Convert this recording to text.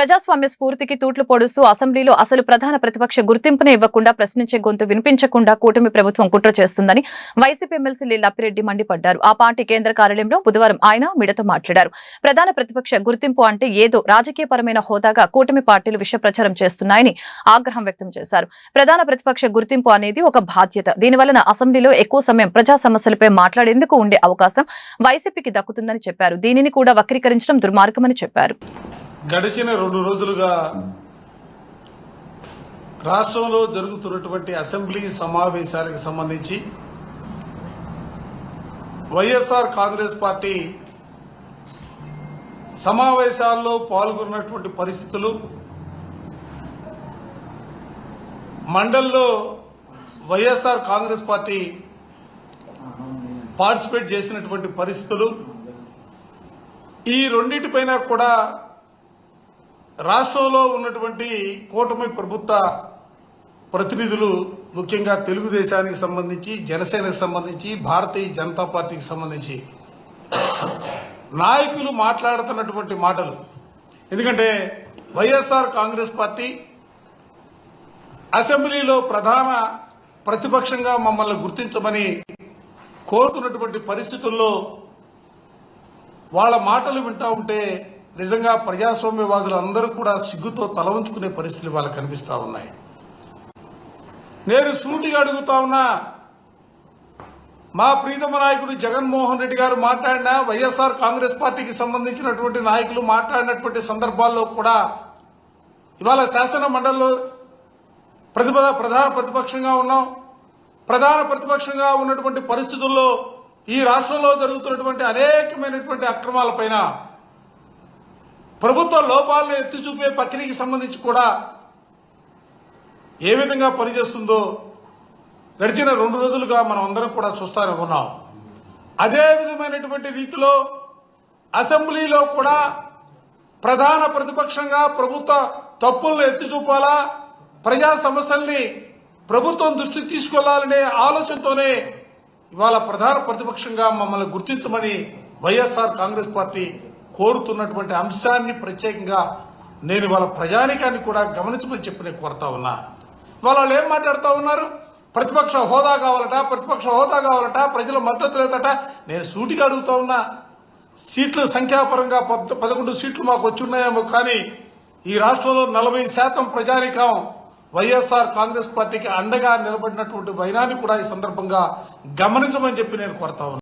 ప్రజాస్వామ్య స్ఫూర్తికి తూట్లు పొడుస్తూ అసెంబ్లీలో అసలు ప్రధాన ప్రతిపక్ష గుర్తింపునే ఇవ్వకుండా ప్రశ్నించే గొంతు వినిపించకుండా కూటమి ప్రభుత్వం కుట్ర చేస్తుందని వైసీపీ ఎమ్మెల్సీ లప్పిరెడ్డి మండిపడ్డారు. ఆ పార్టీ కేంద్ర కార్యాలయంలో బుధవారం ఆయన మీడియాతో మాట్లాడారు. ప్రధాన ప్రతిపక్ష గుర్తింపు అంటే ఏదో రాజకీయపరమైన హోదాగా కూటమి పార్టీలు విష ప్రచారం చేస్తున్నాయని ఆగ్రహం వ్యక్తం చేశారు. ప్రధాన ప్రతిపక్ష గుర్తింపు అనేది ఒక బాధ్యత. దీనివలన అసెంబ్లీలో ఎక్కువ సమయం ప్రజా సమస్యలపై మాట్లాడేందుకు ఉండే అవకాశం వైసీపీకి దక్కుతుందని చెప్పారు. దీనిని కూడా వక్రీకరించడం దుర్మార్గమని చెప్పారు. గడిచిన రెండు రోజులుగా రాష్ట్రంలో జరుగుతున్నటువంటి అసెంబ్లీ సమావేశాలకు సంబంధించి వైఎస్ఆర్ కాంగ్రెస్ పార్టీ సమావేశాల్లో పాల్గొన్నటువంటి పరిస్థితులు మండల్లో వైఎస్ఆర్ కాంగ్రెస్ పార్టీ పార్టిసిపేట్ చేసినటువంటి పరిస్థితులు ఈ రెండింటిపైన కూడా రాష్ట్రంలో ఉన్నటువంటి కూటమి ప్రభుత్వ ప్రతినిధులు ముఖ్యంగా తెలుగుదేశానికి సంబంధించి జనసేనకు సంబంధించి భారతీయ జనతా పార్టీకి సంబంధించి నాయకులు మాట్లాడుతున్నటువంటి మాటలు. ఎందుకంటే వైఎస్ఆర్ కాంగ్రెస్ పార్టీ అసెంబ్లీలో ప్రధాన ప్రతిపక్షంగా మమ్మల్ని గుర్తించమని కోరుతున్నటువంటి పరిస్థితుల్లో వాళ్ళ మాటలు వింటా ఉంటే నిజంగా ప్రజాస్వామ్యవాదులు అందరూ కూడా సిగ్గుతో తల ఉంచుకునే పరిస్థితులు వాళ్ళకి కనిపిస్తా ఉన్నాయి. నేను సూటిగా అడుగుతా ఉన్నా మా ప్రీతమ నాయకుడు జగన్మోహన్ రెడ్డి గారు మాట్లాడిన వైఎస్ఆర్ కాంగ్రెస్ పార్టీకి సంబంధించినటువంటి నాయకులు మాట్లాడినటువంటి సందర్భాల్లో కూడా ఇవాళ శాసన మండలిలో ప్రతిప ప్రధాన ప్రతిపక్షంగా ఉన్నాం. ప్రధాన ప్రతిపక్షంగా ఉన్నటువంటి పరిస్థితుల్లో ఈ రాష్ట్రంలో జరుగుతున్నటువంటి అనేకమైనటువంటి అక్రమాలపైన ప్రభుత్వ లోపాలను ఎత్తి చూపే ప్రక్రియకి సంబంధించి కూడా ఏ విధంగా పనిచేస్తుందో గడిచిన రెండు రోజులుగా మనం అందరం కూడా చూస్తానే ఉన్నాం. అదే విధమైనటువంటి రీతిలో అసెంబ్లీలో కూడా ప్రధాన ప్రతిపక్షంగా ప్రభుత్వ తప్పులను ఎత్తి చూపాలా ప్రజా సమస్యల్ని ప్రభుత్వం దృష్టికి తీసుకెళ్ళాలనే ఆలోచనతోనే ఇవాళ ప్రధాన ప్రతిపక్షంగా మమ్మల్ని గుర్తించమని వైఎస్ఆర్ కాంగ్రెస్ పార్టీ కోరుతున్నటువంటి అంశాన్ని ప్రత్యేకంగా నేను వాళ్ళ ప్రజానికాన్ని కూడా గమనించమని చెప్పి నేను కోరుతా ఉన్నా. వాళ్ళు ఏం మాట్లాడుతూ ఉన్నారు? ప్రతిపక్ష హోదా కావాలట ప్రతిపక్ష హోదా కావాలట ప్రజల మద్దతు లేదట. నేను సూటిగా అడుగుతా ఉన్నా. సీట్లు సంఖ్యాపరంగా పదకొండు సీట్లు మాకు వచ్చున్నాయేమో కానీ ఈ రాష్ట్రంలో నలభై శాతం ప్రజానికం వైఎస్ఆర్ కాంగ్రెస్ పార్టీకి అండగా నిలబడినటువంటి వైనాన్ని కూడా ఈ సందర్భంగా గమనించమని చెప్పి నేను కోరుతా ఉన్నా.